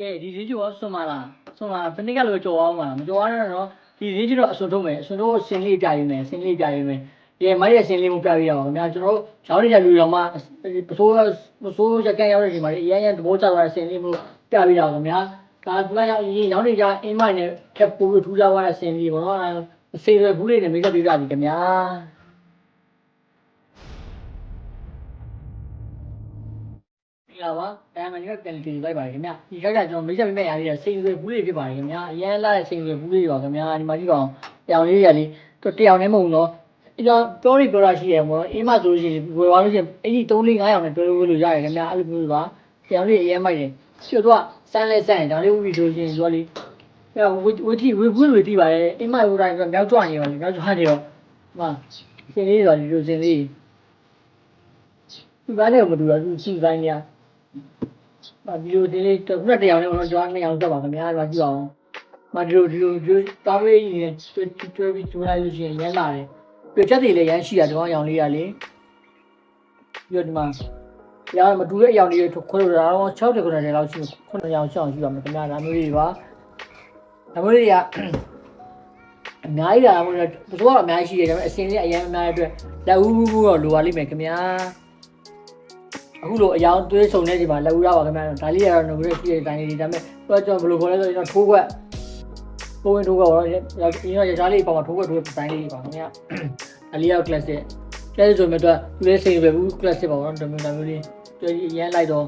ကဲဒီဈေးကျော်ဆွန်ပါလားဆွန်ပါတနေ့ကလိုကြော်အောင်ပါမကြော်ရတော့ဒီဈေးကျော်အဆွန်ထုတ်မယ်အဆွန်ထုတ်ဆင်းလေးပြရင်းမယ်ဆင်းလေးပြရင်းမယ်ဒီမိုက်ရဲ့ဆင်းလေးမှုပြပြရအောင်ခင်ဗျာကျွန်တော်ရောင်းနေကြလူတော်မှာပစိုးပစိုးရကန်ရောက်တဲ့ဒီမှာအရင်ရန်သဘောကျသွားတဲ့ဆင်းလေးမှုပြပြရအောင်ခင်ဗျာဒါကလည်းရောင်းနေကြအင်းမိုက်နဲ့ထပ်ပိုးထူးခြားသွားတဲ့ဆင်းလေးပေါ့နော်အစေရဘူးလေးနဲ့မိတ်ဆက်ပြပြပြီခင်ဗျာ ဒီလာပါအဲမန်ကပြန်တင်လိုက်ပါခင်ဗျဒီခိုက်ကကျွန်တော်မိတ်ဆက်မိမဲ့ရာလေးစိန်ရွယ်ဘူးလေးဖြစ်ပါတယ်ခင်ဗျအရန်လာတဲ့စိန်ရွယ်ဘူးလေးပါခင်ဗျဒီမှာကြည့်ပါအောင်တောင်လေးရလေးတော့တယောက်နဲ့မဟုတ်တော့ဒီတော့ပြောနေပြောတာရှိတယ်မို့အေးမဆိုလို့ရှိရင်ဝယ်သွားလို့ရှိရင်အဲ့ဒီ3 4 5ရောင်နဲ့တွဲလို့လို့ရတယ်ခင်ဗျအဲ့လိုမျိုးပါတောင်လေးအရန်မိုက်တယ်ကျွတ်တော့စမ်းလဲစမ်းရင်တောင်လေးဝပြီးဆိုရှင်ကျွတ်လေးအဲဝဝတိဝဘူးဝတိပါတယ်အိမ်မဟိုတိုင်းကမြောက်ကြွနေပါလေမြောက်ကြွနေတော့ဟာရှင်လေးဆိုဒီလိုရှင်လေးဒီဘာနဲ့မတူတာသူစီတိုင်းနေရ။ ဗီဒီယိုဒီလေးတစ်ခုနဲ့တစ်ယောက်နဲ့တော့ကျွန်တော်နှစ်ယောက်ဆက်ပါခင်ဗျာ။ဒီမှာကြည့်အောင်။မဒီလိုဒီလိုတာဝေးကြီးနဲ့တွဲတွဲပြီးကျွလိုက်လို့ရှိရင်ရမ်းလာတယ်။ပြချက်တွေလည်းရမ်းရှိတာဒီကောင်ရောင်လေးရလေ။ပြီးတော့ဒီမှာရောင်မတူတဲ့အရောင်လေးတွေခွဲလို့တာတော့6တက်ခွနဲ့လောက်ရှိ9ရောင်6အောင်ရှိပါမယ်ခင်ဗျာ။ဒါမျိုးတွေပါ။ဒါမျိုးတွေကအများကြီးလာလို့ဘယ်သူကတော့အများကြီးရှိတယ်ဒါပေမဲ့အစင်းလေးအရင်အများကြီးအတွက်လက်ဦးဘူးတော့လိုပါလိမ့်မယ်ခင်ဗျာ။ အခုလိုအယောင်သွေးဆုံနေဒီမှာလက်ဦးရပါခင်ဗျာဒါလေးကတော့ငွေရှိတဲ့အတိုင်းလေးဒါပေမဲ့တော့ကျွန်တော်ဘယ်လိုခေါ်လဲဆိုတော့ထိုးခွက်ထိုးဝင်ထိုးခွက်တော့ရင်းရရလေးပေါ့မှာထိုးခွက်ထိုးတဲ့အတိုင်းလေးပါခင်ဗျာဒါလေးရောက် classic classic ဆိုမြတ်တော့သူလေးစိန်ပဲဘူး classic ပါတော့ဒါမျိုးဒါမျိုးလေးတွေ့ရမ်းလိုက်တော့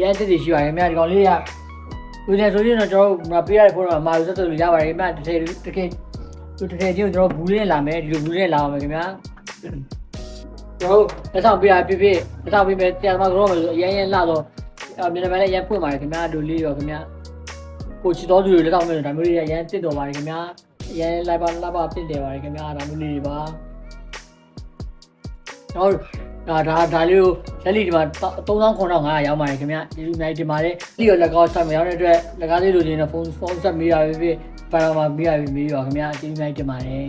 ရမ်းတစ်တည်ရှိပါခင်ဗျာဒီကောင်လေးကလူနေဆိုရင်တော့ကျွန်တော်တို့မပေးရတဲ့ဖုန်းတော့မာယူဆက်သွယ်လို့ရပါတယ်ခင်ဗျာတစ်ထည်တစ်ခေသူတစ်ထည်ချင်းကျွန်တော်ဘူးလေးလာမယ်ဒီလိုဘူးလေးလာပါမယ်ခင်ဗျာ ကျွန်တော်လက်ဆောင်ပေးတာပြပြလက်ဆောင်ပေးမယ်တရားသမားကတော့မယ်ဆိုအရင်ရင်လာတော့မြန်မာနိုင်ငံလည်းရန်ဖွင့်ပါတယ်ခင်ဗျာလူလေးရောခင်ဗျာကိုချီတော်သူတွေလက်ဆောင်ပေးတယ်ဒါမျိုးလေးရန်တစ်တော်ပါတယ်ခင်ဗျာအရင်လိုက်ပါလာပါပြစ်တယ်ပါတယ်ခင်ဗျာဒါမျိုးလေးတွေပါတော့ဒါဒါဒါလေးကိုလက်လီဒီမှာ3900ရောက်ပါတယ်ခင်ဗျာဒီလူနိုင်ဒီမှာလေဒီရောလက်ကောက်ဆက်မရောက်တဲ့အတွက်လက်ကားလေးလိုချင်တော့ဖုန်းဖုန်းဆက်မေးရပြီဖြစ်ပါရမှာမေးရပြီမေးရောခင်ဗျာဒီလူနိုင်ဒီမှာလေ